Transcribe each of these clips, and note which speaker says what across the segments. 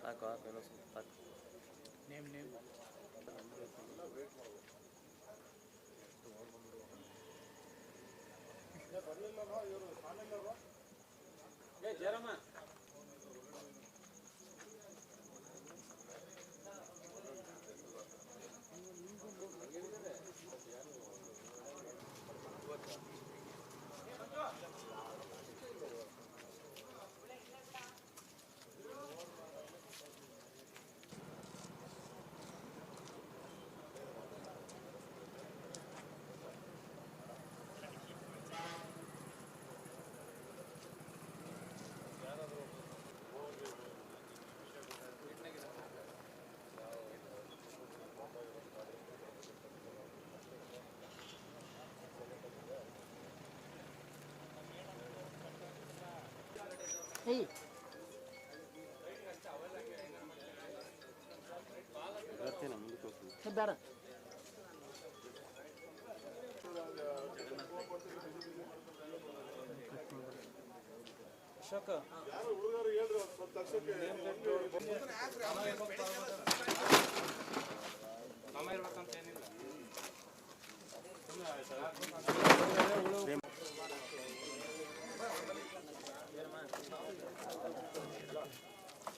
Speaker 1: ಸಾಕು ಹಾಕೇನೋ ಸ್ವಲ್ಪ ಸಾಕು
Speaker 2: Hey, Jeremiah. ಬೇಡ. ಅಶೋಕ ಇರ್ಬೇಕಂತ ಏನಿಲ್ಲ.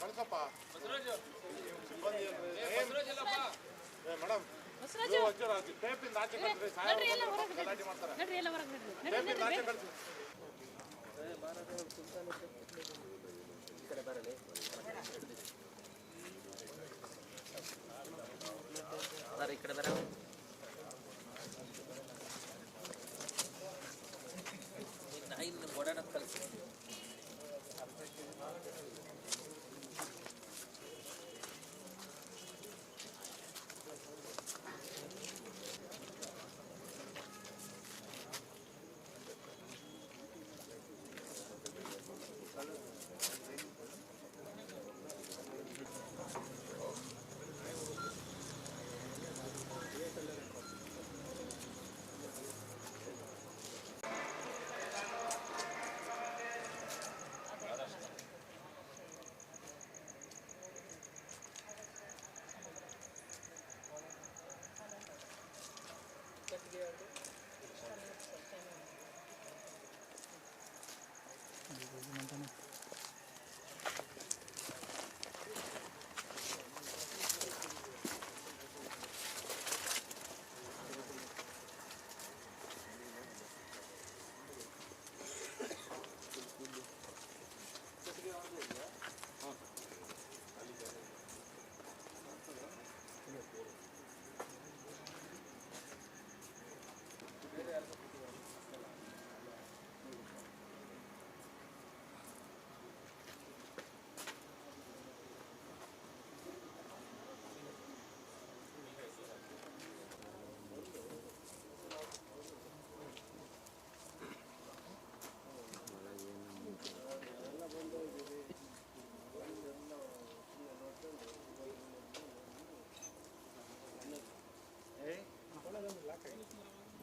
Speaker 3: ಕಳ್ಸಪ್ಪ ಸಿಬ್ಬಂದಿ ಮೇಡಮ್
Speaker 4: ಬಸವರಾಜು
Speaker 3: ಟೇಪಿಂದ ಆಚೆ ಕಳ್ಸ್ರಿ
Speaker 4: ನಡ್ರಿ ಎಲ್ಲ ಹೊರಗೆ
Speaker 3: ಗಲಾಟೆ ಮಾಡ್ತಾರೆ
Speaker 4: ನಡ್ರಿ ಎಲ್ಲ ಹೊರಗೆ ನಡ್ರಿ ನಡ್ರಿ
Speaker 3: ಟೇಪಿಂದ
Speaker 4: ನಡ್ರಿ
Speaker 3: ಆಚೆ ಕಳ್ಸಿ
Speaker 1: ಈ ಕಡೆ ಬರಲಿ ಸರ್ ಈ ಕಡೆ ಬರ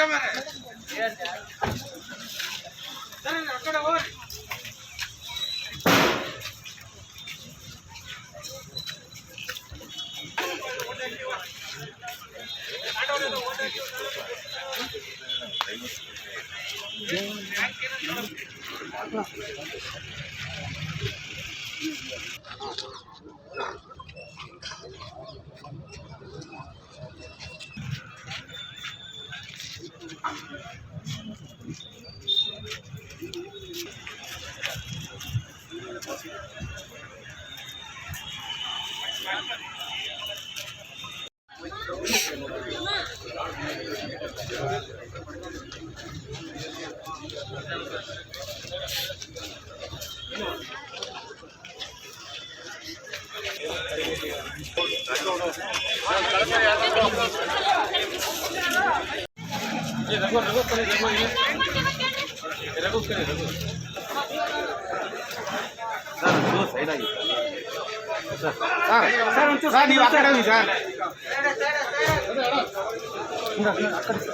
Speaker 1: ತಿರ್ಗಾ ಮಾರೆ ಸರಿ
Speaker 2: ಆ ಕಡೆ
Speaker 5: ಹೋಗ್ರಿ Thank you. ನೀವು ಆ ಕಡೆ ಹೋಗಿ ಸರ್ ಅಕ್ಕಡೆ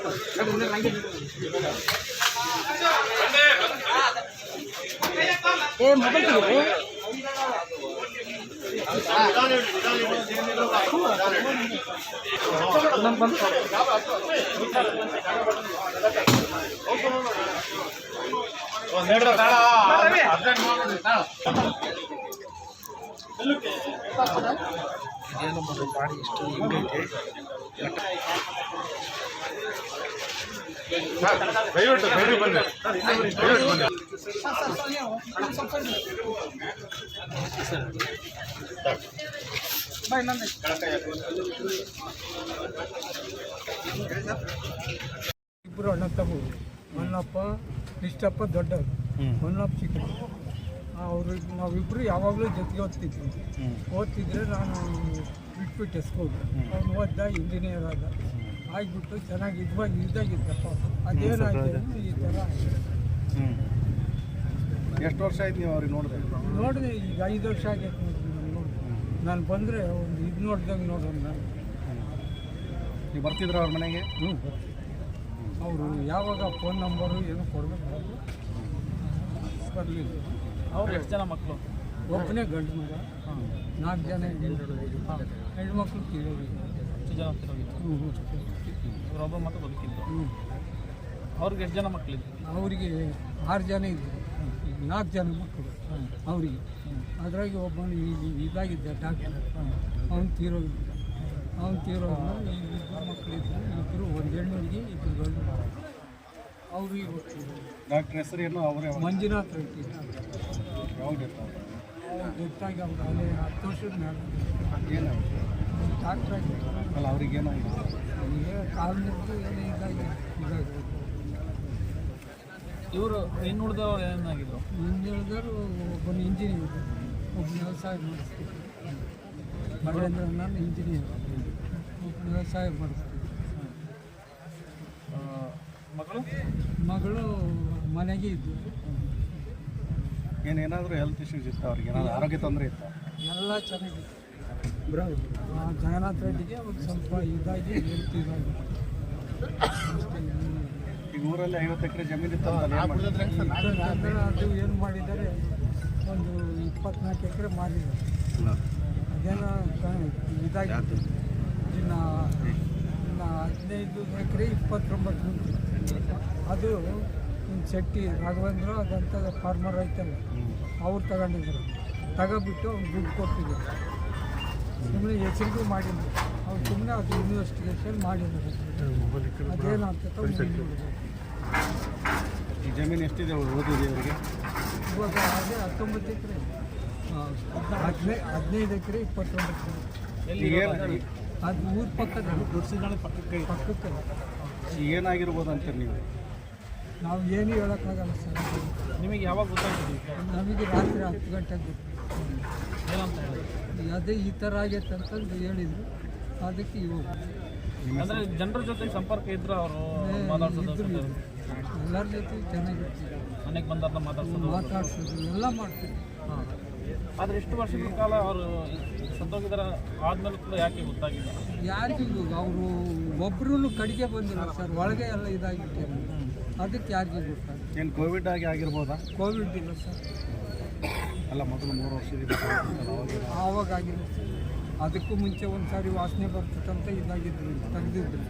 Speaker 5: ಕಲ್ತ್ಕೊಳ್ಳಾಗಿ
Speaker 6: ದಯವಿಟ್ಟು ದಯವಿಟ್ಟು ಬನ್ನಿ ದಯವಿಟ್ಟು ಬನ್ನಿ
Speaker 7: ಇಬ್ಬರು ಅಣ್ಣ ತಮ್ಮರು. ಮಣ್ಣಪ್ಪ ಇಷ್ಟಪ್ಪ ದೊಡ್ಡವರು. ಮಣ್ಣಪ್ಪ ಚಿಕ್ಕ ಅವರು ನಾವಿಬ್ಬರು ಯಾವಾಗಲೂ ಜೊತೆಗೆ ಓದ್ತಿದ್ವಿ. ಓದ್ತಿದ್ರೆ ನಾನು ಬಿಟ್ಬಿಟ್ಟು ಸ್ಕೂಲ್ ಅವ್ನು ಓದ್ದ ಇಂಜಿನಿಯರ್ ಆದ. ಆಗಿಬಿಟ್ಟು ಚೆನ್ನಾಗಿ ಇದ್ವಾಗ ಇದ್ದಾಗಿದ್ದಪ್ಪ ಅದೇನಾಗಿದೆ ಈ ಥರ
Speaker 6: ಎಷ್ಟು ವರ್ಷ ಆಯ್ತು ನೀವು ಅವ್ರಿಗೆ ನೋಡಿದೆ
Speaker 7: ನೋಡಿದೆ ಈಗ ಐದು ವರ್ಷ ಆಗೈತೆ ನಾನು ನೋಡಿ ನಾನು ಬಂದರೆ ಒಂದು ಇದು ನೋಡ್ದಂಗೆ ನೋಡೋಣ ನಾನು.
Speaker 6: ನೀವು ಬರ್ತಿದ್ರ ಅವ್ರ ಮನೆಗೆ?
Speaker 7: ಹ್ಞೂ ಅವರು ಯಾವಾಗ ಫೋನ್ ನಂಬರು ಏನು ಕೊಡಬೇಕು ಬರಲಿಲ್ಲ.
Speaker 8: ಅವ್ರು ಎಷ್ಟು ಜನ ಮಕ್ಕಳು
Speaker 7: ಒಬ್ಬನೇ ಗಂಡು ಮಗ. ನಾಲ್ಕು ಜನ ಹೆಣ್ಣು ಹೆಣ್ಮಕ್ಳು ತೀರೋಗಿದ್ರು
Speaker 8: ಎಷ್ಟು ಜನ ಹ್ಞೂ
Speaker 7: ಹ್ಞೂ
Speaker 8: ಇವರೊಬ್ಬರು ಮಾತ್ರ ಬದುಕಿದ್ದು.
Speaker 7: ಹ್ಞೂ
Speaker 8: ಅವ್ರಿಗೆ ಎಷ್ಟು ಜನ ಮಕ್ಕಳಿದ್ರು
Speaker 7: ಅವರಿಗೆ ಆರು ಜನ ಇದ್ದರು ನಾಲ್ಕು ಜನ ಮಕ್ಕಳು ಅವರಿಗೆ. ಅದರಾಗಿ ಒಬ್ಬನು ಈ- ಇದಾಗಿದ್ದ ಡಾಕ್ಟರ್ ಅವನು ತೀರೋಗಿದ್ದ ಅವನು ತೀರೋ ಇಬ್ಬರು ಮಕ್ಕಳಿದ್ರು. ಇಬ್ಬರು ಒಂದು ಹೆಣ್ಣುಗಳಿಗೆ ಇಬ್ಬರು ಗಂಡು. ಅವ್ರಿಗೆ ಗೊತ್ತಿಲ್ಲ
Speaker 6: ಡಾಕ್ಟ್ರ್ ಹೆಸರು ಏನು? ಅವರೇ
Speaker 7: ಮಂಜುನಾಥ್ ರೆಡ್ಡಿ ಗೊತ್ತಾಗಿ ಅವ್ರು ಅಲ್ಲಿ ಹತ್ತು ವರ್ಷದ ಮೇಲೆ
Speaker 6: ಏನಾಗಿದೆ
Speaker 7: ಡಾಕ್ಟ್ರ್ ಆಗಿದ್ದಾರೆ
Speaker 6: ಅಲ್ಲ ಅವ್ರಿಗೆ
Speaker 7: ಏನೋ
Speaker 8: ಇವರು ಇನ್ನು ಉಳಿದವ್ರು ಏನಾಗಿದ್ರು
Speaker 7: ಹೇಳಿದ್ರು ಒಬ್ಬನು ಇಂಜಿನಿಯರ್ ಒಬ್ಬ ವ್ಯವಸಾಯ ಮಾಡಿಸ್ತೀವಿ ಮಹೇಂದ್ರ ನಾನು ಇಂಜಿನಿಯರ್ ಒಬ್ಬ ವ್ಯವಸಾಯ
Speaker 8: ಮಾಡಿಸ್ತೀವಿ ಮಗಳು?
Speaker 7: ಮಗಳು ಮನೆಗೆ ಇದ್ದು
Speaker 6: ಏನೇನಾದರೂ ಹೆಲ್ತ್ ಇಶ್ಯೂಸ್ ಇತ್ತು ಅವ್ರಿಗೆ? ಏನಾದರೂ ಆರೋಗ್ಯ ತೊಂದರೆ ಇತ್ತು?
Speaker 7: ಎಲ್ಲ ಚೆನ್ನಾಗಿತ್ತು. ಜಗನ್ನಾಥ್ ರೆಡ್ಡಿಗೆ ಒಂದು ಸ್ವಲ್ಪ ಇದಾಗಿ ಇದಾಗಿ.
Speaker 6: ಈಗ ಊರಲ್ಲಿ ಐವತ್ತು ಎಕರೆ ಜಮೀನು ಇತ್ತು ಅಂತ ಏನು ಮಾಡಿದ್ರು
Speaker 7: ಇದ್ರಲ್ಲಿ ಅದು ಏನು ಮಾಡಿದ್ದಾರೆ ಒಂದು ಇಪ್ಪತ್ನಾಲ್ಕು ಎಕರೆ ಮಾರಿದ್ದಾರೆ ಅದೇನೋ ಇದಾಗಿತ್ತು ಇದಾಗಿ ಇನ್ನು ಇನ್ನು ಹದಿನೈದು ಎಕರೆ ಇಪ್ಪತ್ತೊಂಬತ್ತು ಗುಂಟೆ ಅದು ಶೆಟ್ಟಿ ರಾಘವೇಂದ್ರ ಅದಂತ ಫಾರ್ಮರ್ ಐತಲ್ಲ ಅವ್ರು ತಗೊಂಡಿದ್ರು. ತಗೊಬಿಟ್ಟು ಅವ್ನು ದುಡ್ಡು ಕೊಟ್ಟಿದ್ದಾರೆ ಸುಮ್ಮನೆ ಎಚ್ಚರಿಕೆ ಮಾಡಿದ್ರು. ಅವ್ರು ಸುಮ್ಮನೆ ಅದು ಇನ್ವೆಸ್ಟಿಗೇಷನ್ ಮಾಡಿದ್ರು. ಅದೇನಾಗ್ತದೆ.
Speaker 6: ಈ ಜಮೀನು ಎಷ್ಟಿದೆ ಓದಿದೆ ಅವರಿಗೆ?
Speaker 7: ಇವಾಗ ಅದೇ ಹತ್ತೊಂಬತ್ತು ಎಕರೆ. ಹದಿನೈದು ಹದಿನೈದು ಎಕರೆ ಇಪ್ಪತ್ತೊಂಬತ್ತು ಎಕರೆ. ಅದು ಊರ ಪಕ್ಕದ. ಪಕ್ಕಕ್ಕೆ. ಪಕ್ಕಕ್ಕೆ.
Speaker 6: ಈಗ ಏನಾಗಿರ್ಬೋದು ಅಂತ ನೀವು?
Speaker 7: ನಾವು ಏನು ಹೇಳೋಕ್ಕಾಗಲ್ಲ ಸರ್.
Speaker 8: ನಿಮಗೆ ಯಾವಾಗ ಗೊತ್ತಾಗ್ತದೆ?
Speaker 7: ನಮಗೆ ರಾತ್ರಿ ಹತ್ತು ಗಂಟೆಗೆ ಗೊತ್ತು.
Speaker 8: ಏನಂತ
Speaker 7: ಅದೇ ಈ ಥರ ಆಗೈತೆ ಅಂತಂದು ಹೇಳಿದರು. ಅದಕ್ಕೆ ಇವಾಗ.
Speaker 8: ಅಂದ್ರೆ ಜನರ ಜೊತೆ ಸಂಪರ್ಕ ಇದ್ರೆ ಅವರು ಮಾತಾಡ್ಸೋದು
Speaker 7: ಎಲ್ಲರ ಜೊತೆ ಚೆನ್ನಾಗಿರ್ತೀವಿ.
Speaker 8: ಮನೆಗೆ ಮಾತಾಡ್ಸೋದು.
Speaker 7: ಮಾತಾಡ್ಸೋದು ಎಲ್ಲ ಮಾಡ್ತೀವಿ.
Speaker 8: ಹಾಂ. ಆದ್ರೆ ಇಷ್ಟು ವರ್ಷಗಳ ಕಾಲ ಅವರು ಸತ್ತೋಗಿದಾರ ಆದ್ಮೇಲೆ ಕೂಡ ಯಾಕೆ ಗೊತ್ತಾಗಿಲ್ಲ?
Speaker 7: ಯಾರಿಗೂ ಅವರು ಒಬ್ರು ಕಡೆಗೆ ಬಂದಿಲ್ಲ ಸರ್ ಒಳಗೆ ಎಲ್ಲ ಇದಾಗಿತ್ತು. ಅದಕ್ಕೆ ಯಾರಿಗೂ ಗೊತ್ತಾಗ
Speaker 6: ಏನು ಕೋವಿಡ್ ಆಗಿ ಆಗಿರ್ಬೋದಾ?
Speaker 7: ಕೋವಿಡ್ ಇಲ್ಲ ಸರ್.
Speaker 6: ಅಲ್ಲ ಮೊದಲು ಮೂರು ವರ್ಷದಿಂದ
Speaker 7: ಆವಾಗ ಆಗಿಲ್ಲ ಅದಕ್ಕೂ ಮುಂಚೆ ಒಂದು ಸಾರಿ ವಾಸನೆ ಬರ್ತದಂತ ಇದಾಗಿದ್ರು ತೆಗೆದಿದ್ರು.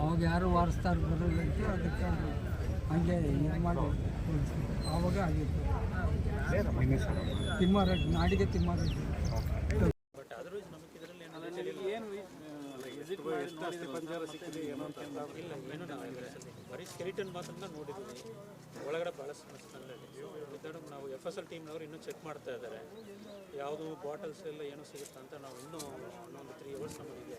Speaker 7: ಅವಾಗ ಯಾರು ವಾರಿಸ್ತಾರೆ ಬರೋದಂತೆ ಅದಕ್ಕೆ ಅವ್ರು ಹಂಗೆ ಇದು ಮಾಡಿ. ಆವಾಗ ಆಗಿತ್ತು.
Speaker 6: ತಿಮ್ಮಾರೆಡ್ಡಿ ನಾಡಿಗೆ
Speaker 7: ತಿಮ್ಮಾರೆಡ್ಡಿ. ನಾಡಿಗೆ ಅಂತ
Speaker 9: ಇಲ್ಲ ಏನೂ ಬರೀ ಸ್ಕೆಲಿಟನ್ ಮಾತ್ರ ನೋಡಿದ್ವಿ ಒಳಗಡೆ ಭಾಳ ಸಮಸ್ಯೆ ನಾವು ಎಫ್ ಎಸ್ ಎಲ್ ಟೀಮ್ನವ್ರು ಇನ್ನೂ ಚೆಕ್ ಮಾಡ್ತಾ ಇದ್ದಾರೆ. ಯಾವುದು ಬಾಟಲ್ಸ್ ಎಲ್ಲ ಏನೂ ಸಿಗುತ್ತೆ ಅಂತ ನಾವು ಇನ್ನೂ ಇನ್ನೊಂದು ತ್ರೀ ಅವರ್ಸ್ ನಮಗಿದೆ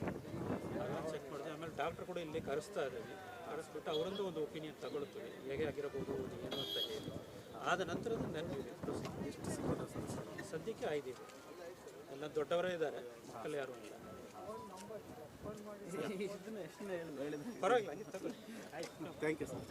Speaker 9: ಅದನ್ನು ಚೆಕ್ ಮಾಡಿದ್ವಿ ಆಮೇಲೆ ಡಾಕ್ಟ್ರ್ ಕೂಡ ಇಲ್ಲಿ ಕರೆಸ್ತಾ ಇದ್ದೀವಿ ಕರೆಸ್ಬಿಟ್ಟು ಅವರೊಂದು ಒಂದು ಒಪಿನಿಯನ್ ತಗೊಳ್ತೀವಿ ಹೇಗೆ ಆಗಿರಬಹುದು ಏನು ಅಂತ ಹೇಳಿ. ಆದ ನಂತರದ ನೆನಪಿದೆ ಸದ್ಯಕ್ಕೆ ಆಯ್ದಿದೆ ಎಲ್ಲ ದೊಡ್ಡವರೇ ಇದ್ದಾರೆ. ಮಕ್ಕಳು ಯಾರು ಇಲ್ಲ. ಪರವಾಗಿಲ್ಲ ಹಂಗೆ ಆಯ್ತು
Speaker 6: ಥ್ಯಾಂಕ್ ಯು ಸರ್